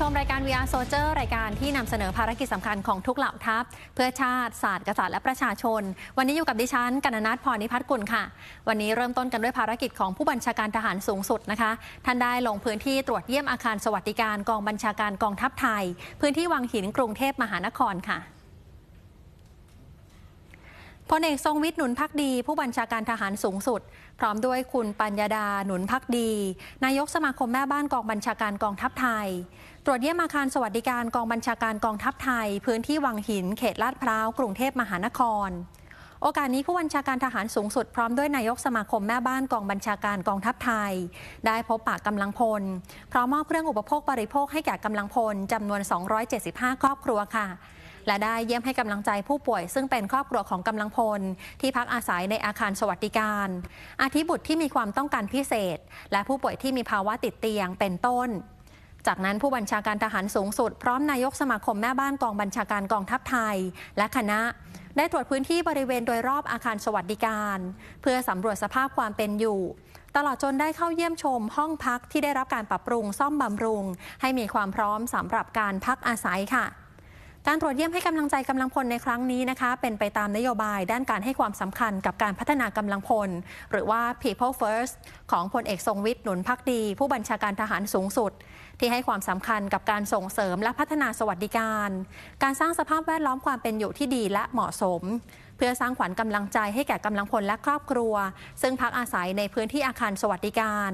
ชมรายการ VR Soldier รายการที่นำเสนอภารกิจสำคัญของทุกเหล่าทัพ เพื่อชาติศาสตร์กษัตริย์และประชาชน วันนี้อยู่กับดิฉันกันนัทพรนิพัฒน์กุลค่ะ วันนี้เริ่มต้นกันด้วยภารกิจของผู้บัญชาการทหารสูงสุดนะคะ ท่านได้ลงพื้นที่ตรวจเยี่ยมอาคารสวัสดิการกองบัญชาการกองทัพไทย พื้นที่วังหินกรุงเทพมหานครค่ะ พลเอกทรงวิทย์หนุนพักดี ผู้บัญชาการทหารสูงสุด พร้อมด้วยคุณปัญญาดาหนุนพักดี นายกสมาคมแม่บ้านกองบัญชาการกองทัพไทย ตรวจเยี่ยมอาคารสวัสดิการกองบัญชาการกองทัพไทย พื้นที่วังหิน เขตลาดพร้าวกรุงเทพมหานคร โอกาสนี้ผู้บัญชาการทหารสูงสุด พร้อมด้วยนายกสมาคมแม่บ้านกองบัญชาการกองทัพไทย ได้พบปะกำลังพลพร้อมมอบเครื่องอุปโภคบริโภคให้แก่กำลังพลจำนวน 275 ครอบครัวค่ะ และได้เยี่ยมให้กำลังใจผู้ป่วย ซึ่งเป็นครอบครัวของกำลังพล ที่พักอาศัยในอาคารสวัสดิการ อาทิบุตรที่มีความต้องการพิเศษ และผู้ป่วยที่มีภาวะติดเตียงเป็นต้นจากนั้นผู้บัญชาการทหารสูงสุด พร้อมนายกสมาคมแม่บ้านกองบัญชาการกองทัพไทย และคณะ ได้ตรวจพื้นที่บริเวณโดยรอบอาคารสวัสดิการ เพื่อสำรวจสภาพความเป็นอยู่ ตลอดจนได้เข้าเยี่ยมชมห้องพักที่ได้รับการปรับปรุงซ่อมบำรุง ให้มีความพร้อมสำหรับการพักอาศัยค่ะ การตรวจเยี่ยมให้กำลังใจกำลังพลในครั้งนี้นะคะ เป็นไปตามนโยบายด้านการให้ความสำคัญกับการพัฒนากำลังพล หรือว่า People First ของพลเอกทรงวิทย์หนุนพักดี ผู้บัญชาการทหารสูงสุด ที่ให้ความสำคัญกับการส่งเสริมและพัฒนาสวัสดิการ การสร้างสภาพแวดล้อมความเป็นอยู่ที่ดีและเหมาะสม เพื่อสร้างขวัญกำลังใจให้แก่กำลังพลและครอบครัว ซึ่งพักอาศัยในพื้นที่อาคารสวัสดิการ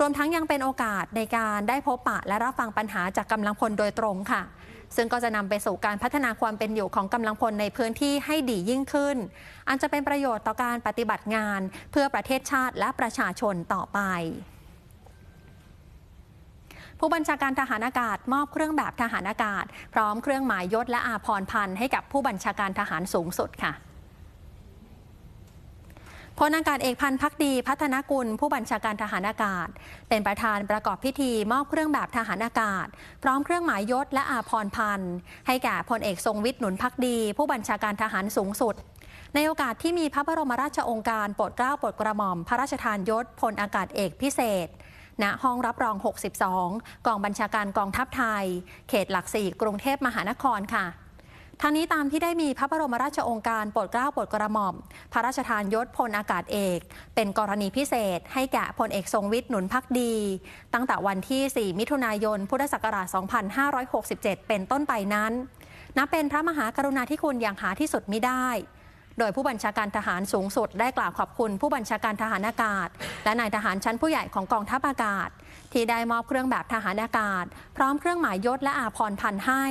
รวมทั้งยังเป็นโอกาสในการได้พบปะและรับฟังปัญหาจากกำลังพลโดยตรงค่ะ ซึ่งก็จะนำไปสู่การพัฒนาความเป็นอยู่ของกำลังพลในพื้นที่ให้ดียิ่งขึ้น อันจะเป็นประโยชน์ต่อการปฏิบัติงาน เพื่อประเทศชาติและประชาชนต่อไปผู้บัญชาการทหารอากาศมอบเครื่องแบบทหารอากาศ พร้อมเครื่องหมายยศและอาภรณ์พันธ์ให้กับผู้บัญชาการทหารสูงสุดค่ะ พลอากาศเอกพันธ์พักดีพัฒนกุล ผู้บัญชาการทหารอากาศ เป็นประธานประกอบพิธีมอบเครื่องแบบทหารอากาศ พร้อมเครื่องหมายยศและอาพรพันธ์ให้แก่พลเอกทรงวิทย์หนุนพักดี ผู้บัญชาการทหารสูงสุด ในโอกาสที่มีพระบรมราชโองการโปรดเกล้าโปรดกระหม่อม พระราชทานยศพลอากาศเอกพิเศษณห้องรับรอง 62 กองบัญชาการกองทัพไทย เขตหลักสี่กรุงเทพมหานครค่ะ ทั้งนี้ตามที่ได้มีพระบรมราชโองการโปรดเกล้าโปรดกระหม่อม พระราชทานยศพลอากาศเอก เป็นกรณีพิเศษ ให้แก่พลเอกทรงวิทย์หนุนพักดี ตั้งแต่วันที่ 4 มิถุนายน พุทธศักราช 2567 เป็นต้นไปนั้นนับเป็นพระมหากรุณาธิคุณอย่างหาที่สุดมิได้โดยผู้บัญชาการทหารสูงสุดได้กล่าวขอบคุณผู้บัญชาการทหารอากาศ และนายทหารชั้นผู้ใหญ่ของกองทัพอากาศ ที่ได้มอบเครื่องแบบทหารอากาศ พร้อมเครื่องหมายยศและอาภรณ์พันให้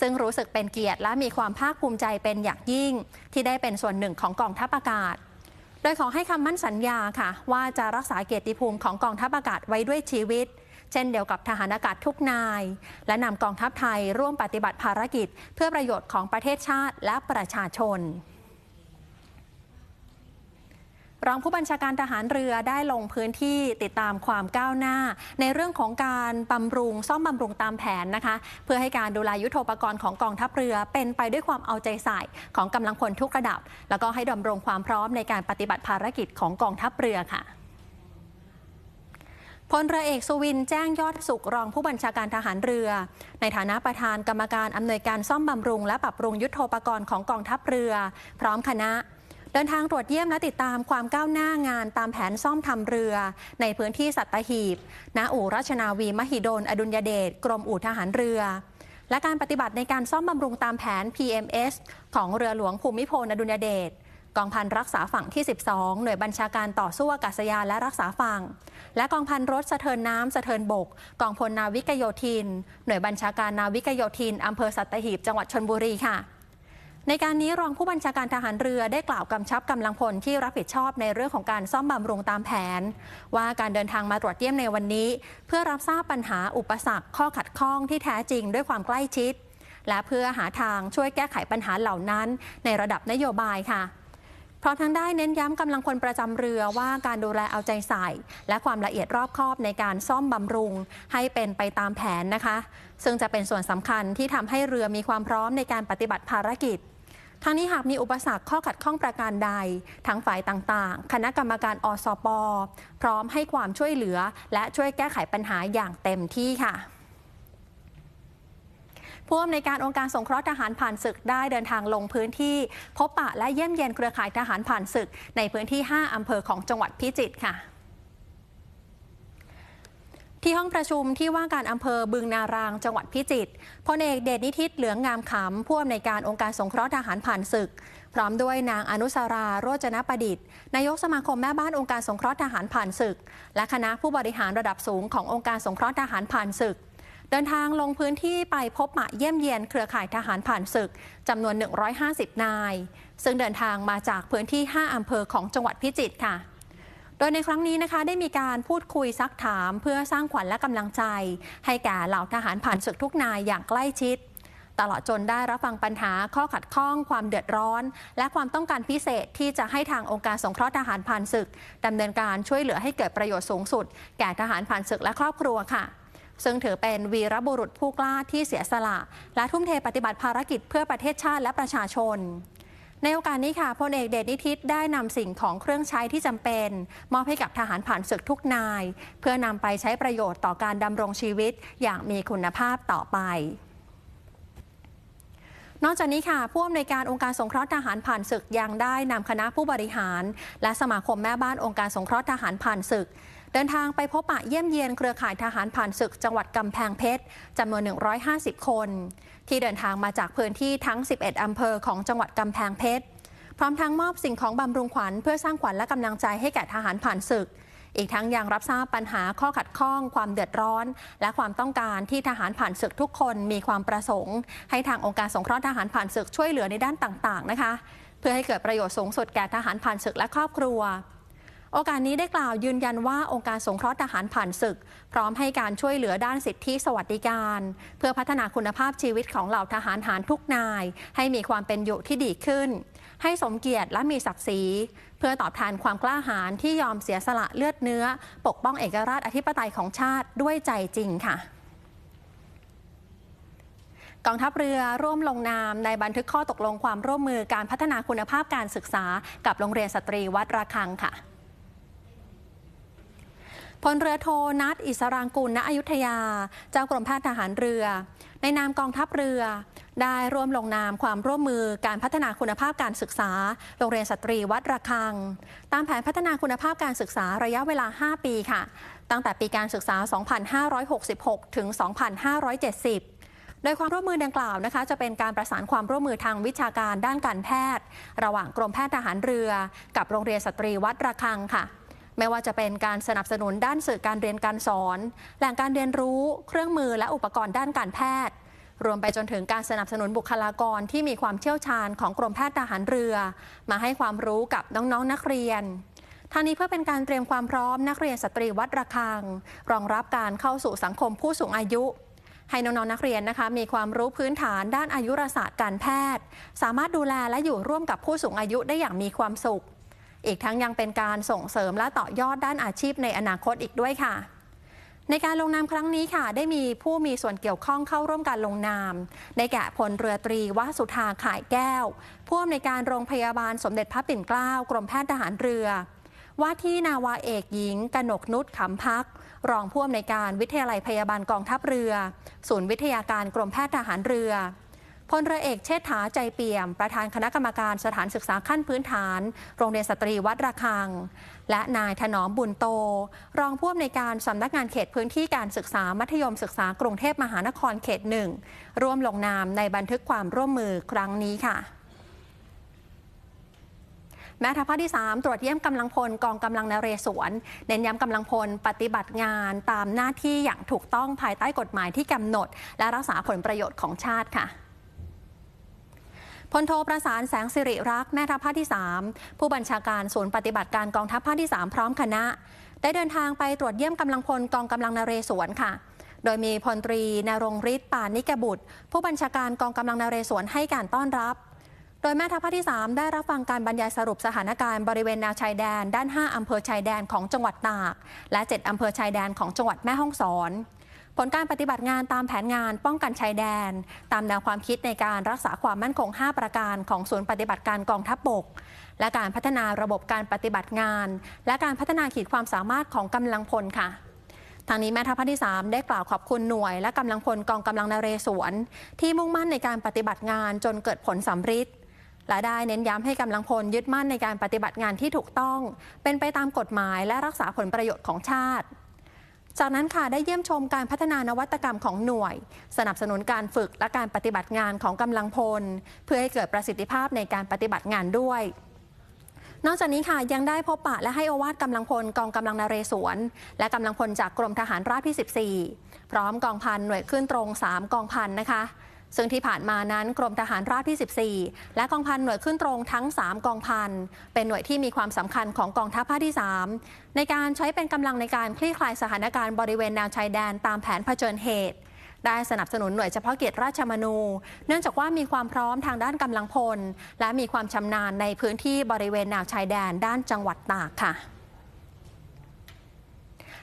ซึ่งรู้สึกเป็นเกียรติและมีความภาคภูมิใจเป็นอย่างยิ่ง ที่ได้เป็นส่วนหนึ่งของกองทัพอากาศ โดยขอให้คำมั่นสัญญาค่ะ ว่าจะรักษาเกียรติภูมิของกองทัพอากาศไว้ด้วยชีวิต เช่นเดียวกับทหารอากาศทุกนาย และนำกองทัพไทยร่วมปฏิบัติภารกิจ เพื่อประโยชน์ของประเทศชาติและประชาชน รองผู้บัญชาการทหารเรือได้ลงพื้นที่ติดตามความก้าวหน้า ในเรื่องของการบำรุงซ่อมบำรุงตามแผนนะคะ เพื่อให้การดูแลยุทโธปกรณ์ของกองทัพเรือเป็นไปด้วยความเอาใจใส่ของกำลังพลทุกระดับ แล้วก็ให้ดำรงความพร้อมในการปฏิบัติภารกิจของกองทัพเรือค่ะพลเรือเอกสุวินแจ้งยอดสุขรองผู้บัญชาการทหารเรือ ในฐานะประธานกรรมการอำนวยการซ่อมบำรุง และปรับปรุงยุทโธปกรณ์ของกองทัพเรือ พร้อมคณะ เดินทางตรวจเยี่ยมและติดตามความก้าวหน้างานตามแผนซ่อมทำเรือ ในพื้นที่สัตหีบ ณ อู่ราชนาวีมหิดล อดุลยเดช กรมอู่ทหารเรือ และการปฏิบัติในการซ่อมบำรุงตามแผน PMS ของเรือหลวงภูมิพล อดุลยเดช กองพันรักษาฝั่งที่ 12 หน่วยบัญชาการต่อสู้อากาศยานและรักษาฝั่ง และกองพันรถสะเทินน้ำสะเทินบก กองพลนาวิกโยธิน หน่วยบัญชาการนาวิกโยธินอำเภอสัตหีบ จังหวัดชนบุรีค่ะ ในการนี้รองผู้บัญชาการทหารเรือได้กล่าวกำชับกำลังพลที่รับผิดชอบในเรื่องของการซ่อมบำรุงตามแผน ว่าการเดินทางมาตรวจเยี่ยมในวันนี้ เพื่อรับทราบปัญหาอุปสรรคข้อขัดข้องที่แท้จริงด้วยความใกล้ชิด และเพื่อหาทางช่วยแก้ไขปัญหาเหล่านั้นในระดับนโยบายค่ะพร้อมทั้งได้เน้นย้ำกำลังพลประจำเรือว่าการดูแลเอาใจใส่ และความละเอียดรอบคอบในการซ่อมบำรุง ให้เป็นไปตามแผนนะคะ ซึ่งจะเป็นส่วนสำคัญที่ทำให้เรือมีความพร้อมในการปฏิบัติภารกิจ ทั้งนี้หากมีอุปสรรคข้อขัดข้องประการใดทั้งฝ่ายต่างๆ คณะกรรมการอสปพร้อมให้ความช่วยเหลือ และช่วยแก้ไขปัญหาอย่างเต็มที่ค่ะผู้อำนวยการองค์การสงเคราะห์ทหารผ่านศึกได้เดินทางลงพื้นที่ พบปะและเยี่ยมเยียนเครือข่ายทหารผ่านศึก ในพื้นที่ 5 อำเภอของจังหวัดพิจิตรค่ะ ที่ห้องประชุมที่ว่าการอำเภอบึงนารางจังหวัดพิจิตรพลเอกเดชนิทิตเหลืองงามขำผู้อำนวยการองค์การสงเคราะห์ทหารผ่านศึก พร้อมด้วยนางอนุสาราโรจนประดิษฐ์นายกสมาคมแม่บ้านองค์การสงเคราะห์ทหารผ่านศึก และคณะผู้บริหารระดับสูงขององค์การสงเคราะห์ทหารผ่านศึก เดินทางลงพื้นที่ไปพบปะเยี่ยมเยียนเครือข่ายทหารผ่านศึกจำนวน 150 นาย ซึ่งเดินทางมาจากพื้นที่ 5อำเภอของจังหวัดพิจิตรค่ะ โดยในครั้งนี้นะคะได้มีการพูดคุยซักถามเพื่อสร้างขวัญและกำลังใจ ให้แก่เหล่าทหารผ่านศึกทุกนายอย่างใกล้ชิด ตลอดจนได้รับฟังปัญหาข้อขัดข้อง ความเดือดร้อน และความต้องการพิเศษที่จะให้ทางองค์การสงเคราะห์ทหารผ่านศึกดำเนินการช่วยเหลือให้เกิดประโยชน์สูงสุด แก่ทหารผ่านศึกและครอบครัวค่ะซึ่งถือเป็นวีรบุรุษผู้กล้าที่เสียสละ และทุ่มเทปฏิบัติภารกิจเพื่อประเทศชาติและประชาชน ในโอกาสนี้ค่ะพลเอกเดชนิทิตได้นำสิ่งของเครื่องใช้ที่จำเป็น มอบให้กับทหารผ่านศึกทุกนาย เพื่อนำไปใช้ประโยชน์ต่อการดำรงชีวิตอย่างมีคุณภาพต่อไปนอกจากนี้ค่ะผู้อำนวยการองค์การสงเคราะห์ทหารผ่านศึกยังได้นำคณะผู้บริหาร และสมาคมแม่บ้านองค์การสงเคราะห์ทหารผ่านศึก เดินทางไปพบปะเยี่ยมเยียนเครือข่ายทหารผ่านศึกจังหวัดกำแพงเพชรจำนวน 150 คน ที่เดินทางมาจากพื้นที่ทั้ง 11 อำเภอของจังหวัดกำแพงเพชรพร้อมทั้งมอบสิ่งของบำรุงขวัญเพื่อสร้างขวัญและกำลังใจให้แก่ทหารผ่านศึก อีกทั้งยังรับทราบปัญหาข้อขัดข้อง ความเดือดร้อน และความต้องการที่ทหารผ่านศึกทุกคนมีความประสงค์ ให้ทางองค์การสงเคราะห์ทหารผ่านศึกช่วยเหลือในด้านต่างๆ นะคะ เพื่อให้เกิดประโยชน์สูงสุดแก่ทหารผ่านศึกและครอบครัว โอกาสนี้ได้กล่าวยืนยันว่าองค์การสงเคราะห์ทหารผ่านศึก พร้อมให้การช่วยเหลือด้านสิทธิสวัสดิการ เพื่อพัฒนาคุณภาพชีวิตของเหล่าทหารหารทุกนาย ให้มีความเป็นอยู่ที่ดีขึ้น ให้สมเกียรติและมีศักดิ์ศรี เพื่อตอบแทนความกล้าหาญที่ยอมเสียสละเลือดเนื้อ ปกป้องเอกราชอธิปไตยของชาติด้วยใจจริงค่ะกองทัพเรือร่วมลงนามในบันทึกข้อตกลงความร่วมมือการพัฒนาคุณภาพการศึกษากับโรงเรียนสตรีวัดระฆังค่ะ พลเรือโทนัทอิสรางกุลณอยุธยา เจ้ากรมแพทย์ทหารเรือ ในนามกองทัพเรือ ได้ร่วมลงนามความร่วมมือการพัฒนาคุณภาพการศึกษา โรงเรียนสตรีวัดระฆัง ตามแผนพัฒนาคุณภาพการศึกษาระยะเวลา 5 ปีค่ะ ตั้งแต่ปีการศึกษา 2566 ถึง 2570โดยความร่วมมือดังกล่าวนะคะ จะเป็นการประสานความร่วมมือทางวิชาการด้านการแพทย์ ระหว่างกรมแพทย์ทหารเรือ กับโรงเรียนสตรีวัดระฆังค่ะ ไม่ว่าจะเป็นการสนับสนุนด้านสื่อการเรียนการสอน แหล่งการเรียนรู้ เครื่องมือและอุปกรณ์ด้านการแพทย์ รวมไปจนถึงการสนับสนุนบุคลากรที่มีความเชี่ยวชาญของกรมแพทย์ทหารเรือ มาให้ความรู้กับน้องๆนนักเรียนทางนี้เพื่อเป็นการเตรียมความพร้อมนักเรียนสตรีวัดระฆัง รองรับการเข้าสู่สังคมผู้สูงอายุให้น้องๆนักเรียนนะคะมีความรู้พื้นฐานด้านอายุรศาสตร์การแพทย์ สามารถดูแลและอยู่ร่วมกับผู้สูงอายุได้อย่างมีความสุข อีกทั้งยังเป็นการส่งเสริมและต่อยอดด้านอาชีพในอนาคตอีกด้วยค่ะในการลงนามครั้งนี้ค่ะ ได้มีผู้มีส่วนเกี่ยวข้องเข้าร่วมการลงนาม ในแก่พลเรือตรีวสุธาขายแก้ว ผู้อำนวยการโรงพยาบาลสมเด็จพระปิ่นเกล้ากรมแพทย์ทหารเรือ ว่าที่นาวาเอกหญิง กนกนุชขำพัก รองผู้อำนวยการวิทยาลัยพยาบาลกองทัพเรือ ศูนย์วิทยาการกรมแพทย์ทหารเรือ พลเรือเอกเชษฐาใจเปี่ยม ประธานคณะกรรมการสถานศึกษาขั้นพื้นฐาน โรงเรียนสตรีวัดระฆัง และนายถนอมบุญโต รองผู้อำนวยการสำนักงานเขตพื้นที่การศึกษามัธยมศึกษากรุงเทพมหานครเขตหนึ่งร่วมลงนามในบันทึกความร่วมมือครั้งนี้ค่ะแม่ทัพภาคที่ 3 ตรวจเยี่ยมกำลังพลกองกำลังนเรศวร เน้นย้ำกำลังพลปฏิบัติงานตามหน้าที่อย่างถูกต้องภายใต้กฎหมายที่กำหนด และรักษาผลประโยชน์ของชาติค่ะ ลโทประสานแสงสิริรักษ์แม่ทัพภาคที่ 3 ผู้บัญชาการศูนย์ปฏิบัติการกองทัพภาคที่ 3 พร้อมคณะ ได้เดินทางไปตรวจเยี่ยมกำลังพลกองกำลังนเรศวรค่ะ โดยมีพลตรีนรงฤทธิ์ปานิกบุตร ผู้บัญชาการกองกำลังนเรศวรให้การต้อนรับ โดยแม่ทัพภาคที่ 3 ได้รับฟังการบรรยายสรุปสถานการณ์บริเวณแนวชายแดน ด้าน 5อำเภอชายแดนของจังหวัดตาก และ 7อำเภอชายแดนของจังหวัดแม่ฮ่องสอน ผลการปฏิบัติงานตามแผนงานป้องกันชายแดน ตามแนวความคิดในการรักษาความมั่นคง 5 ประการของศูนย์ปฏิบัติการกองทัพบบก และการพัฒนาระบบการปฏิบัติงาน และการพัฒนาขีดความสามารถของกำลังพลค่ะทางนี้แม่ทัพภาคที่ 3 ได้กล่าวขอบคุณหน่วย และกำลังพลกองกำลังนเรศวร ที่มุ่งมั่นในการปฏิบัติงานจนเกิดผลสำฤทธิ์และได้เน้นย้ำให้กำลังพลยึดมั่นในการปฏิบัติงานที่ถูกต้อง เป็นไปตามกฎหมายและรักษาผลประโยชน์ของชาติ จากนั้นค่ะได้เยี่ยมชมการพัฒนานวัตกรรมของหน่วย สนับสนุนการฝึกและการปฏิบัติงานของกำลังพล เพื่อให้เกิดประสิทธิภาพในการปฏิบัติงานด้วยนอกจากนี้ค่ะยังได้พบปะและให้อวาดกำลังพลกองกำลังนเรศวร และกำลังพลจากกรมทหารราบที่ 14 พร้อมกองพันหน่วยขึ้นตรง 3 กองพันนะคะ ซึ่งที่ผ่านมานั้นกรมทหารราบที่ 14 และกองพันหน่วยขึ้นตรงทั้ง 3 กองพัน เป็นหน่วยที่มีความสำคัญของกองทัพภาคที่ 3 ในการใช้เป็นกำลังในการคลี่คลายสถานการณ์บริเวณแนวชายแดนตามแผนเผชิญเหตุได้สนับสนุนหน่วยเฉพาะกิจราชมนู เนื่องจากว่ามีความพร้อมทางด้านกำลังพล และมีความชำนาญในพื้นที่บริเวณแนวชายแดนด้านจังหวัดตากค่ะ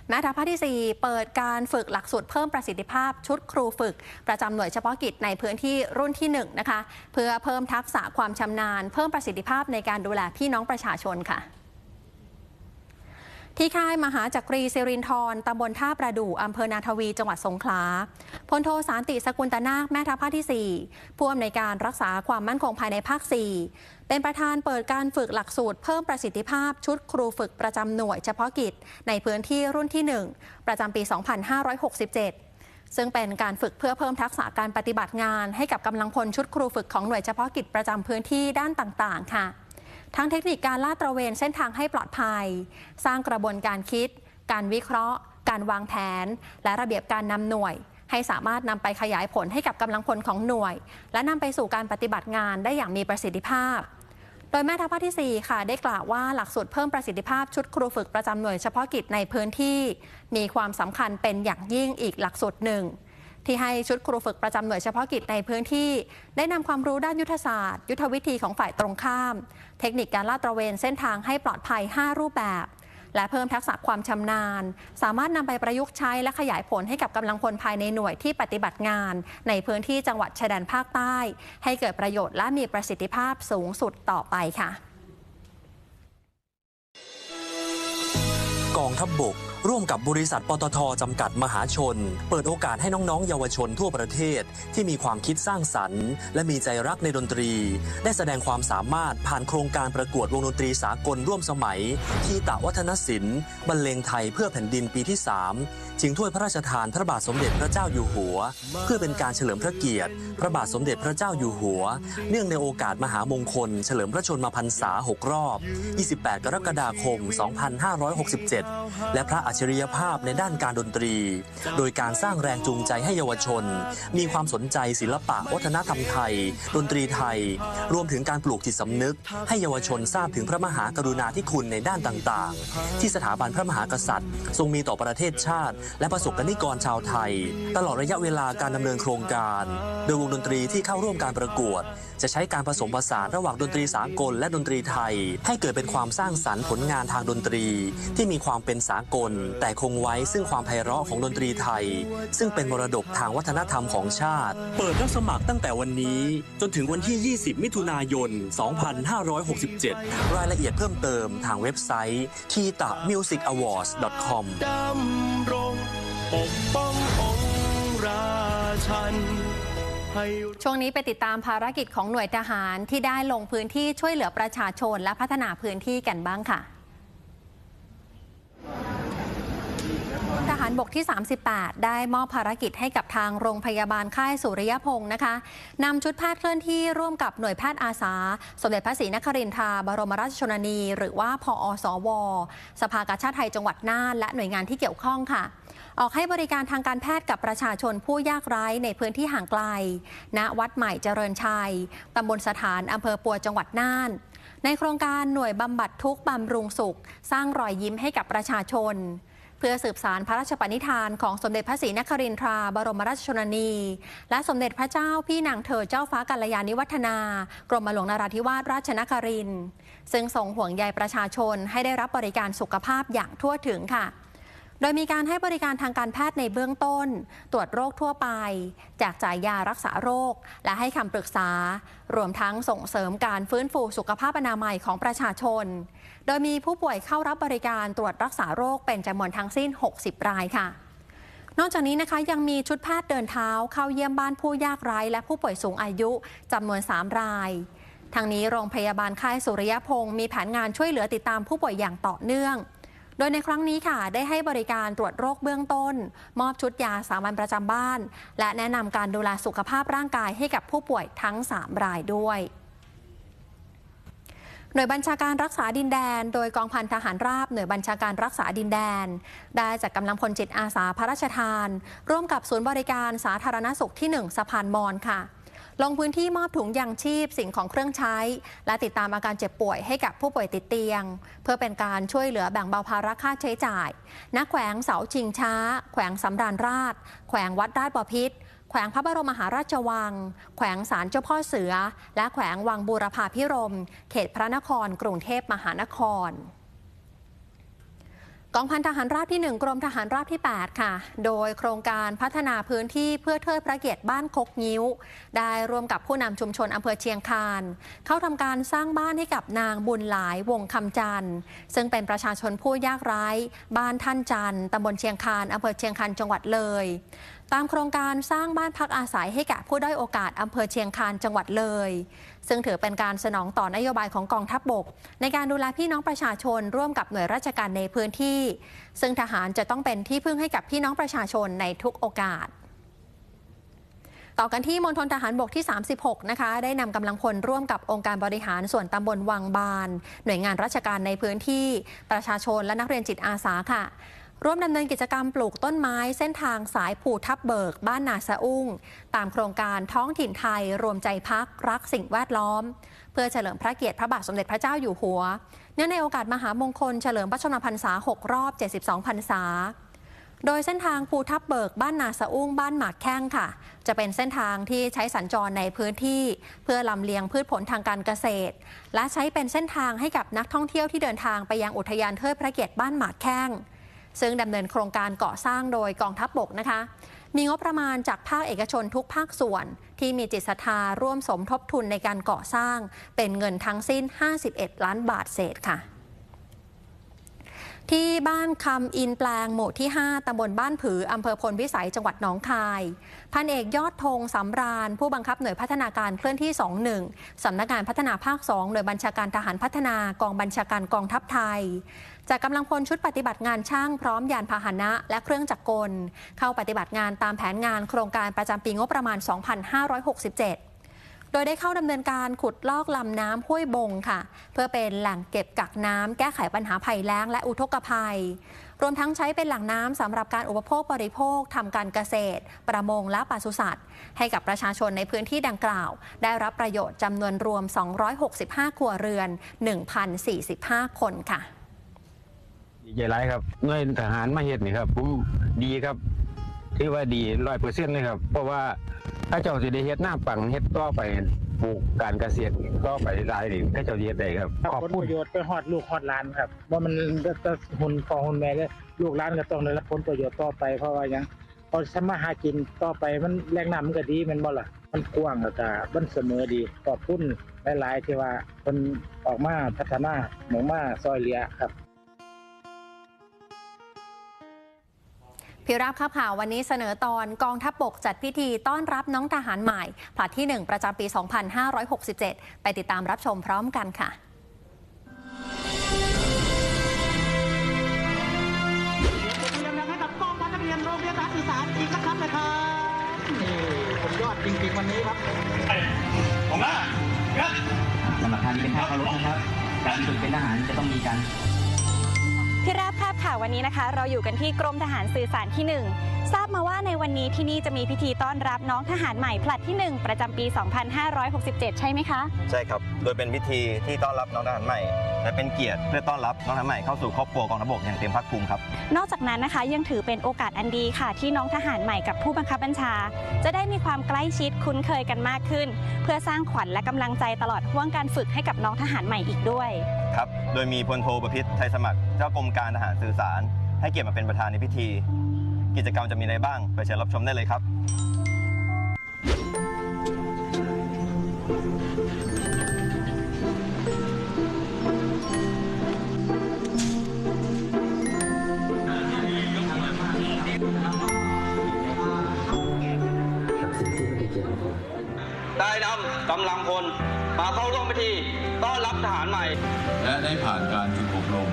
แม่ทัพภาคที่ 4 เปิดการฝึกหลักสูตรเพิ่มประสิทธิภาพชุดครูฝึก ประจำหน่วยเฉพาะกิจในพื้นที่รุ่นที่ 1 นะคะ เพื่อเพิ่มทักษะความชำนาญ เพิ่มประสิทธิภาพในการดูแลพี่น้องประชาชนค่ะ ที่ค่ายมหาจักรีสิรินทรตำบลท่าประดู่อำเภอนาทวี จังหวัดสงขลา พลโทสารติสกุลตนาคแม่ทัพภาคที่ 4 ผู้อำนวยการรักษาความมั่นคงภายในภาค 4 เป็นประธานเปิดการฝึกหลักสูตรเพิ่มประสิทธิภาพชุดครูฝึกประจำหน่วยเฉพาะกิจ ในพื้นที่รุ่นที่ 1 ประจำปี 2567ซึ่งเป็นการฝึกเพื่อเพิ่มทักษะการปฏิบัติงาน ให้กับกำลังพลชุดครูฝึกของหน่วยเฉพาะกิจประจำพื้นที่ด้านต่าง ๆ ค่ะ ทั้งเทคนิคการลาดตระเวนเส้นทางให้ปลอดภัย สร้างกระบวนการคิด การวิเคราะห์ การวางแผน และระเบียบการนำหน่วย ให้สามารถนำไปขยายผลให้กับกำลังพลของหน่วย และนำไปสู่การปฏิบัติงานได้อย่างมีประสิทธิภาพ โดยแม่ทัพภาคที่ 4 ค่ะ ได้กล่าวว่าหลักสูตรเพิ่มประสิทธิภาพชุดครูฝึกประจำหน่วยเฉพาะกิจในพื้นที่ มีความสำคัญเป็นอย่างยิ่งอีกหลักสูตรหนึ่ง ที่ให้ชุดครูฝึกประจำหน่วยเฉพาะกิจในพื้นที่ ได้นำความรู้ด้านยุทธศาสตร์ ยุทธวิธีของฝ่ายตรงข้าม เทคนิคการลาดตระเวนเส้นทางให้ปลอดภัย 5 รูปแบบ และเพิ่มทักษะความชำนาญ สามารถนำไปประยุกต์ใช้และขยายผลให้กับกำลังพลภายในหน่วยที่ปฏิบัติงาน ในพื้นที่จังหวัดชายแดนภาคใต้ ให้เกิดประโยชน์และมีประสิทธิภาพสูงสุดต่อไปค่ะ กองทัพบบก ร่วมกับบริษัทปตทจำกัดมหาชน เปิดโอกาสให้น้องๆ เยาวชนทั่วประเทศ ที่มีความคิดสร้างสรรค์ และมีใจรักในดนตรี ได้แสดงความสามารถผ่านโครงการประกวดวงดนตรีสากลร่วมสมัย ที่ตะวัฒนศิลป์บรรเลงไทยเพื่อแผ่นดินปีที่ 3 ชิงถ้วยพระราชทานพระบาทสมเด็จพระเจ้าอยู่หัว เพื่อเป็นการเฉลิมพระเกียรติ พระบาทสมเด็จพระเจ้าอยู่หัว เนื่องในโอกาสมหามงคล เฉลิมพระชนมพรรษา 6 รอบ 28 กรกฎาคม 2567 และพระอจฉริยภาพในด้านการดนตรี โดยการสร้างแรงจูงใจให้เยาวชน มีความสนใจศิลปะวัฒนธรรมไทย ดนตรีไทย รวมถึงการปลูกจิตสำนึก ให้เยาวชนทราบถึงพระมหากรุณาธิคุณในด้านต่างๆ ที่สถาบันพระมหากษัตริย์ ทรงมีต่อประเทศชาติ และประสบกนิกรชาวไทย ตลอดระยะเวลาการดำเนินโครงการ โดยวงดนตรีที่เข้าร่วมการประกวด จะใช้การผสมผสานระหว่างดนตรีสากลและดนตรีไทย ให้เกิดเป็นความสร้างสรรค์ผลงานทางดนตรี ที่มีความเป็นสากล แต่คงไว้ซึ่งความไพเราะของดนตรีไทย ซึ่งเป็นมรดกทางวัฒนธรรมของชาติ เปิดรับสมัครตั้งแต่วันนี้ จนถึงวันที่ 20 มิถุนายน 2567 รายละเอียดเพิ่มเติมทางเว็บไซต์ k i t a music awards com ดำรงปกป้ององค์ราชัน ช่วงนี้ไปติดตามภารกิจของหน่วยทหารที่ได้ลงพื้นที่ช่วยเหลือประชาชนและพัฒนาพื้นที่กันบ้างค่ะทหารบกที่ 38 ได้มอบภารกิจให้กับทางโรงพยาบาลค่ายสุริยพงศ์นะคะนำชุดแพทย์เคลื่อนที่ร่วมกับหน่วยแพทย์อาสา สมเด็จพระศรีนครินทราบรมราชชนนี หรือว่าพอสว สภากาชาติไทยจังหวัดน่านและหน่วยงานที่เกี่ยวข้องค่ะ ออกให้บริการทางการแพทย์กับประชาชนผู้ยากไร้ในพื้นที่ห่างไกล ณ วัดใหม่เจริญชัย ตำบลสถานอำเภอปัวจังหวัดน่าน ในโครงการหน่วยบำบัดทุกข์บำรุงสุข สร้างรอยยิ้มให้กับประชาชน เพื่อสืบสารพระราชปณิธานของสมเด็จพระศรีนครินทราบรมราชชนนี และสมเด็จพระเจ้าพี่นางเธอเจ้าฟ้ากัลยาณิวัฒนา กรมหลวงนราธิวาสราชนครินทร์ซึ่งทรงห่วงใยประชาชนให้ได้รับบริการสุขภาพอย่างทั่วถึงค่ะ ดยมีการให้บริการทางการแพทย์ในเบื้องต้น ตรวจโรคทั่วไป แจกจ่ายยารักษาโรค และให้คำปรึกษา รวมทั้งส่งเสริมการฟื้นฟูสุขภาพอนามัยของประชาชน โดยมีผู้ป่วยเข้ารับบริการตรวจรักษาโรคเป็นจำนวนทั้งสิ้น 60 รายค่ะ นอกจากนี้นะคะยังมีชุดแพทย์เดินเท้าเข้าเยี่ยมบ้านผู้ยากไร้และผู้ป่วยสูงอายุจำนวน 3 รายทางนี้โรงพยาบาลค่ายสุริยพงศ์มีแผนงานช่วยเหลือติดตามผู้ป่วยอย่างต่อเนื่อง โดยในครั้งนี้ค่ะ ได้ให้บริการตรวจโรคเบื้องต้น มอบชุดยาสามัญประจำบ้าน และแนะนำการดูแลสุขภาพร่างกายให้กับผู้ป่วยทั้ง 3 รายด้วยหน่วยบัญชาการรักษาดินแดน โดยกองพันทหารราบหน่วยบัญชาการรักษาดินแดน ได้จัดกำลังพลจิตอาสาพระราชทาน ร่วมกับศูนย์บริการสาธารณสุขที่ 1สะพานมอนค่ะ ลงพื้นที่มอบถุงยางชีพสิ่งของเครื่องใช้ และติดตามอาการเจ็บป่วยให้กับผู้ป่วยติดเตียง เพื่อเป็นการช่วยเหลือแบ่งเบาภาระค่าใช้จ่ายณแขวงเสาชิงช้า แขวงสำราญราช แขวงวัดราชบพิตรแขวงพระบรมมหาราชวัง แขวงศาลเจ้าพ่อเสือ และแขวงวังบูรพาพิรม เขตพระนคร กรุงเทพมหานคร กองพันทหารราบที่ 1 กรมทหารราบที่ 8 ค่ะ โดยโครงการพัฒนาพื้นที่เพื่อเทิดพระเกียรติบ้านคกงิ้ว ได้ร่วมกับผู้นำชุมชนอำเภอเชียงคาน เข้าทำการสร้างบ้านให้กับนางบุญหลายวงคำจันทร์ ซึ่งเป็นประชาชนผู้ยากไร้บ้านท่านจันทร์ตำบลเชียงคานอำเภอเชียงคานจังหวัดเลย ตามโครงการสร้างบ้านพักอาศัยให้แก่ผู้ด้อยโอกาสอำเภอเชียงคานจังหวัดเลย ซึ่งถือเป็นการสนองต่อนโยบายของกองทัพบบก ในการดูแลพี่น้องประชาชนร่วมกับหน่วยราชการในพื้นที่ ซึ่งทหารจะต้องเป็นที่พึ่งให้กับพี่น้องประชาชนในทุกโอกาสต่อกันที่มณฑลทหารบกที่ 36 นะคะ ได้นำกำลังพลร่วมกับองค์การบริหารส่วนตำบลวังบาน หน่วยงานราชการในพื้นที่ประชาชนและนักเรียนจิตอาสาค่ะ ร่วมดำเนินกิจกรรมปลูกต้นไม้เส้นทางสายภูทับเบิก บ้านนาสะอุ้ง ตามโครงการท้องถิ่นไทย รวมใจพักรักสิ่งแวดล้อม เพื่อเฉลิมพระเกียรติพระบาทสมเด็จพระเจ้าอยู่หัว เนื่องในโอกาสมหามงคลเฉลิมพระชนมพรรษา 6 รอบ 72 พรรษาโดยเส้นทางภูทับเบิกบ้านนาสะอุ้งบ้านหมากแข้งค่ะ จะเป็นเส้นทางที่ใช้สัญจรในพื้นที่ เพื่อลำเลียงพืชผลทางการเกษตร และใช้เป็นเส้นทางให้กับนักท่องเที่ยวที่เดินทางไปยังอุทยานเทิดพระเกียรติบ้านหมากแข้ง ซึ่งดำเนินโครงการก่อสร้างโดยกองทัพบบกนะคะ มีงบประมาณจากภาคเอกชนทุกภาคส่วน ที่มีจิตศรัทธาร่วมสมทบทุนในการก่อสร้าง เป็นเงินทั้งสิ้น 51 ล้านบาทเศษค่ะ ที่บ้านคำอินแปลงหมู่ที่ 5ตำบลบ้านผืออำเภอพลวิสัยจังหวัดหนองคาย พันเอกยอดธงสำราญ ผู้บังคับหน่วยพัฒนาการเคลื่อนที่ 21สำนักงานพัฒนาภาค 2 หน่วยบัญชาการทหารพัฒนากองบัญชาการกองทัพไทย จากกำลังพลชุดปฏิบัติงานช่างพร้อมยานพาหนะ และเครื่องจักรกล เข้าปฏิบัติงานตามแผนงานโครงการประจำปีงบประมาณ 2567 โดยได้เข้าดำเนินการขุดลอกลำน้ำห้วยบงค่ะ เพื่อเป็นแหล่งเก็บกักน้ำแก้ไขปัญหาภัยแล้งและอุทกภัย รวมทั้งใช้เป็นแหล่งน้ำสำหรับการอุปโภคบริโภคทำการเกษตร ประมงและปศุสัตว์ ให้กับประชาชนในพื้นที่ดังกล่าว ได้รับประโยชน์จำนวนรวม 265 ครัวเรือน 1,045 คนค่ะดีใจร้ายครับหน่วยทหารมาเฮ็ดนี่ครับ ผมดีครับที่ว่าดีร้อยเปอร์เซ็นต์เลยครับ เพราะว่า ถ้าเจ้าสิได้เฮ็ดหน้าปังเฮ็ดต่อไปปลูกการเกษตรต่อไปหลายนี่ถ้าเจ้าสิเฮ็ดได้ครับขอบผลคุปณระโยชน์ไปฮอดลูกฮอดหลานครับว่ามันจะหุ่นฟองหุ่นแม่เลยลูกหลานก็ต้องได้รับผลประโยชน์ต่อไปเพราะว่าหยังพอสมาหากินต่อไปมันแรงน้ำมันก็ดีแมันบ่ล่ะมันกว้างแล้วก็มันเสมอดีขอบคุณหลายๆที่ว่าเพิ่นออกมาพัฒนาหมองมาซอยเหลือครับ พิราบครับข่าววันนี้เสนอตอนกองทัพบบกจัดพิธีต้อนรับน้องทหารใหม่ ผลัดที่ 1 ประจำปี 2567 ไปติดตามรับชมพร้อมกันค่ะเรียนให้กับกองพันนักเรียนโรงเรียนการสื่อสารอีกสักครั้งนะครับนี่ผมยอดจริงๆวันนี้ครับสำหรับท่านที่เป็นท่าเคารพนะครับ การฝึกเป็นทหารจะต้องมีการ ที่ราบคาบข่าววันนี้นะคะ เราอยู่กันที่กรมทหารสื่อสารที่ 1 ทราบมาว่าในวันนี้ที่นี่จะมีพิธีต้อนรับน้องทหารใหม่ผลัดที่ 1 ประจำปี 2567 ใช่ไหมคะ ใช่ครับ โดยเป็นพิธีที่ต้อนรับน้องทหารใหม่ และเป็นเกียรติเพื่อต้อนรับน้องทหารใหม่เข้าสู่ครอบครัวกองทัพบกอย่างเต็มภาคภูมิครับ นอกจากนั้นนะคะยังถือเป็นโอกาสอันดีค่ะ ที่น้องทหารใหม่กับผู้บังคับบัญชา จะได้มีความใกล้ชิดคุ้นเคยกันมากขึ้น เพื่อสร้างขวัญและกำลังใจตลอดห่วงการฝึกให้กับน้องทหารใหม่อีกด้วย ครับ โดยมีพลโทประพิษไทยสมัคร เจ้ากรมการทหารสื่อสาร ให้เกียรติมาเป็นประธานในพิธี กิจกรรมจะมีอะไรบ้าง ไปเชิญรับชมได้เลยครับ ได้นำกำลังพล มาเข้าร่วมพิธีต้อนรับทหารใหม่ และได้ผ่านการฝึกอบรม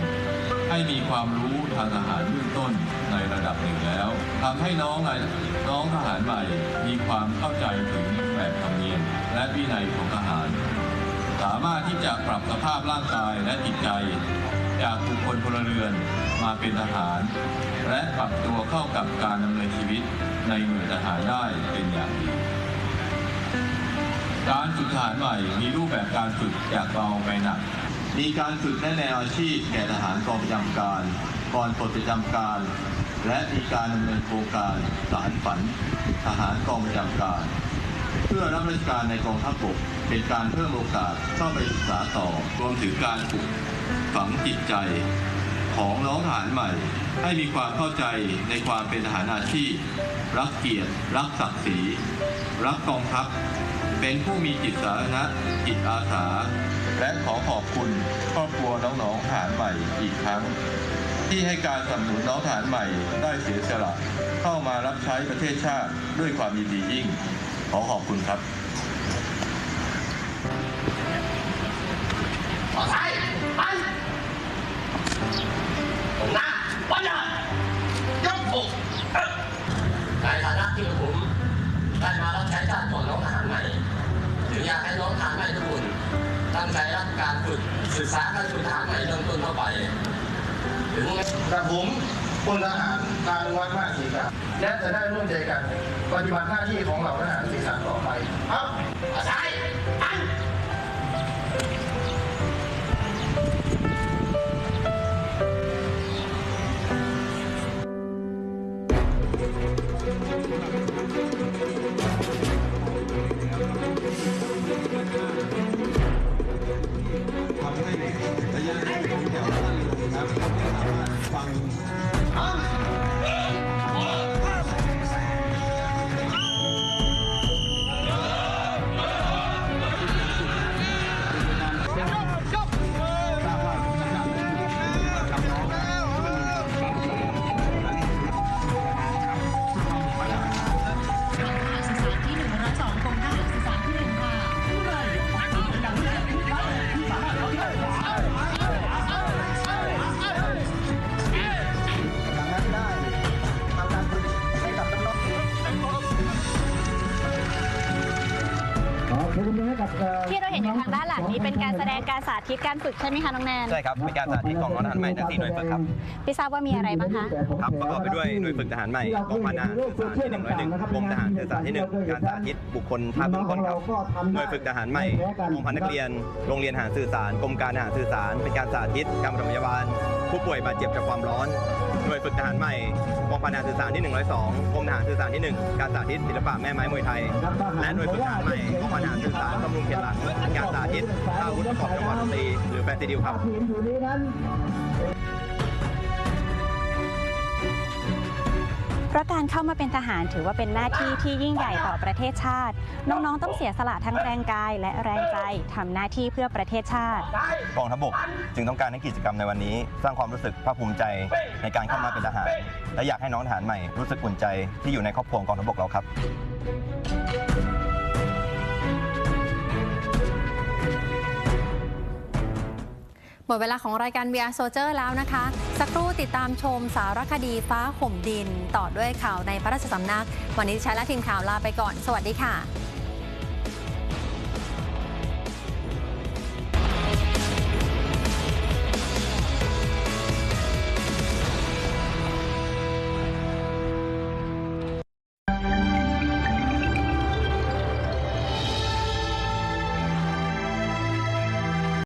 ให้มีความรู้ทางทหารเบื้องต้นในระดับหนึ่งแล้วทำให้น้องน้องทหารใหม่มีความเข้าใจถึงแบบธรรมเนียมและวินัยของทหาร สามารถที่จะปรับสภาพร่างกายและจิตใจ จากบุคคลพลเรือนมาเป็นทหาร และปรับตัวเข้ากับการดำเนินชีวิตในหน่วยทหารได้เป็นอย่างดี การฝึกทหารใหม่มีรูปแบบการฝึกจากเบาไปหนัก มีการฝึกแนแนวอาชีพแก่ทหารกองประจำการ ก่อนปลดประจำการ และมีการดำเนินโครงการสารฝัน ทหารกองประจำการ เพื่อรับราชการในกองทัพบกเป็นการเพิ่มโอกาสเข้าไปศึกษาต่อรวมถึงการปลูกฝังจิตใจ ของน้องทหารใหม่ ให้มีความเข้าใจในความเป็นทหารอาชีพ รักเกียรติ รักศักดิ์ศรี รักกองทัพ เป็นผู้มีจิตสาธารณะจิตอาสา และขอขอบคุณครอบครัวน้องๆทหารใหม่อีกครั้ง ที่ให้การสนับสนุนน้องทหารใหม่ได้เสียสละ เข้ามารับใช้ประเทศชาติด้วยความยินดียิ่ง ขอขอบคุณครับไปไป ในฐานะที่ผมได้มารับใช้ชาติของน้องทหารใหม่ถึงอยากให้น้องทหารใหม่ทุกคนตั้งใจรับการฝึกศึกษาการฝึกทหารใหม่เริ่มต้นเข้าไปถึงกระผมพลทหารพานุวัฒน์มากศรีกาและจะได้ร่วมใจกันปฏิบัติหน้าที่ของเหล่าทหารสื่อสารต่อไปครับใช่ไป ที่เราเห็นอยู่ทางด้านหลังนี้เป็นการแสดงการสาธิตการฝึกใช่ไหมคะน้องแนนใช่ครับเป็นการสาธิตของน้องทหารใหม่ทั้งสี่หน่วยฝึกครับพี่ทราบว่ามีอะไรบ้างคะครับประกอบไปด้วยหน่วยฝึกทหารใหม่กองพันทหารสื่อสารที่หนึ่งร้อยหนึ่งกรมทหารสื่อสารที่หนึ่งการสาธิตบุคคลท่าเบื้องต้นครับหน่วยฝึกทหารใหม่กองพันนักเรียน โรงเรียนทหารสื่อสารกรมการทหารสื่อสาร เป็นการสาธิตการปฐมพยาบาลผู้ป่วยบาดเจ็บจากความร้อนห น่วยฝึกทหารใหม่กองพันทหารสื่อสารที่ 102กรมทหารสื่อสารที่ 1 การสาธิตศิลปะแม่ไม้มวยไทย และหน่วยฝึกทหารใหม่กองพันทหารสื่อสารบำรุงเขตหลังการสาธิตท่าอาวุธประกอบจังหวัดนตรีหรือแฟนซีดิวครับ เพราะการเข้ามาเป็นทหารถือว่าเป็นหน้าที่ที่ยิ่งใหญ่ต่อประเทศชาติ น้องๆ ต้องเสียสละทั้งแรงกายและแรงใจทำหน้าที่เพื่อประเทศชาติกองทัพบกจึงต้องการให้กิจกรรมในวันนี้ สร้างความรู้สึกภาคภูมิใจในการเข้ามาเป็นทหาร และอยากให้น้องทหารใหม่รู้สึกอุ่นใจที่อยู่ในครอบครัวของกองทัพบกเราครับ มดเวลาของรายการ VR Soldier แล้วนะคะ สักครู่ติดตามชมสารคดีฟ้าห่มดิน ต่อด้วยข่าวในพระราชสำนัก วันนี้ใช้และทีมข่าวลาไปก่อน สวัสดีค่ะ